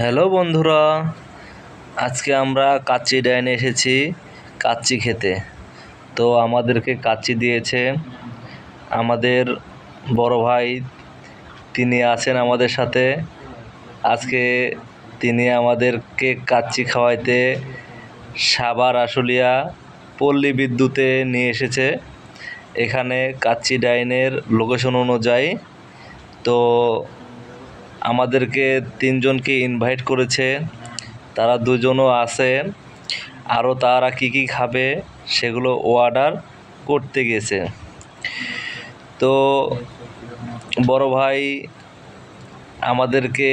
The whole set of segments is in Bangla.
হ্যালো বন্ধুরা, আজকে আমরা কাচ্চি ডাইনে এসেছি কাচ্চি খেতে। তো আমাদেরকে কাচ্চি দিয়েছে আমাদের বড় ভাই, তিনি আছেন আমাদের সাথে। আজকে তিনি আমাদেরকে কাচ্চি খাওয়াইতে সাভার আশুলিয়া পল্লী বিদ্যুতে নিয়ে এসেছে। এখানে কাচ্চি ডাইনের লোকেশন অনুযায়ী। তো আমাদেরকে তিনজনকে ইনভাইট করেছে। তারা দুজনও আছে। আরও তারা কী কী খাবে সেগুলো অর্ডার করতে গেছে। তো বড় ভাই আমাদেরকে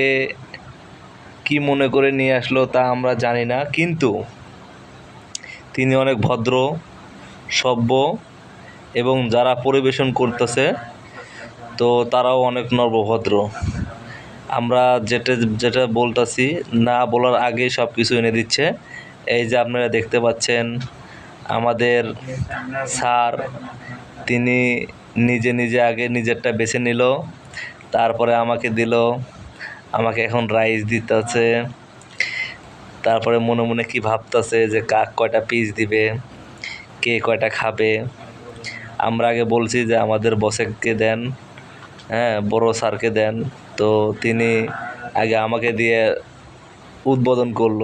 কি মনে করে নিয়ে আসলো তা আমরা জানি না, কিন্তু তিনি অনেক ভদ্র, সভ্য এবং যারা পরিবেশন করতেছে, তো তারাও অনেক নর্মভদ্র আমরা যেটা যেটা বলতাছি, না বলার আগেই সব কিছু এনে দিচ্ছে। এই যে আপনারা দেখতে পাচ্ছেন, আমাদের স্যার, তিনি নিজে নিজে আগে নিজেরটা বেছে নিল, তারপরে আমাকে দিল, আমাকে এখন রাইস দিতেছে। তারপরে মনে মনে কি ভাবতেছে যে কাক কয়টা পিস দিবে, কে কয়টা খাবে। আমরা আগে বলছি যে আমাদের বসেকে দেন। হ্যাঁ বড় স্যারকে দেন। তো তিনি আগে আমাকে দিয়ে উদ্বোধন করল।